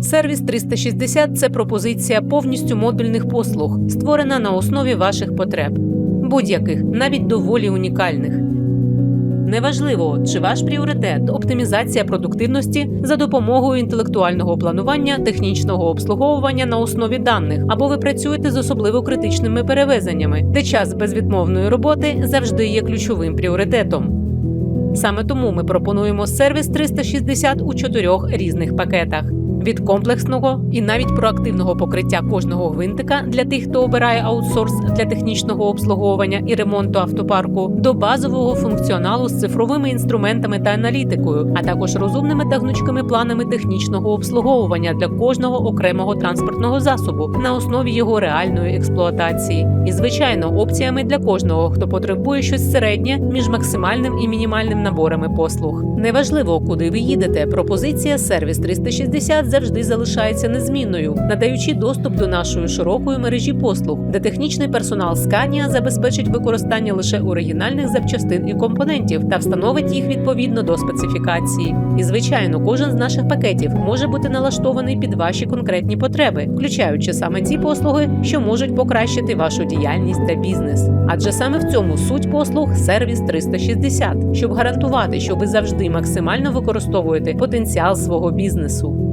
Сервіс 360 – це пропозиція повністю модульних послуг, створена на основі ваших потреб, будь-яких, навіть доволі унікальних. Неважливо, чи ваш пріоритет оптимізація продуктивності за допомогою інтелектуального планування, технічного обслуговування на основі даних, або ви працюєте з особливо критичними перевезеннями, де час безвідмовної роботи завжди є ключовим пріоритетом. Саме тому ми пропонуємо сервіс 360 у чотирьох різних пакетах. Від комплексного і навіть проактивного покриття кожного гвинтика для тих, хто обирає аутсорс для технічного обслуговування і ремонту автопарку, до базового функціоналу з цифровими інструментами та аналітикою, а також розумними та гнучкими планами технічного обслуговування для кожного окремого транспортного засобу на основі його реальної експлуатації, і звичайно, опціями для кожного, хто потребує щось середнє між максимальним і мінімальним наборами послуг. Неважливо, куди ви їдете. Пропозиція сервіс 360 завжди залишається незмінною, надаючи доступ до нашої широкої мережі послуг, де технічний персонал Scania забезпечить використання лише оригінальних запчастин і компонентів та встановить їх відповідно до специфікації. І звичайно, кожен з наших пакетів може бути налаштований під ваші конкретні потреби, включаючи саме ті послуги, що можуть покращити вашу діяльність та бізнес. Адже саме в цьому суть послуг сервіс 360, щоб гарантувати, що ви завжди максимально використовуєте потенціал свого бізнесу.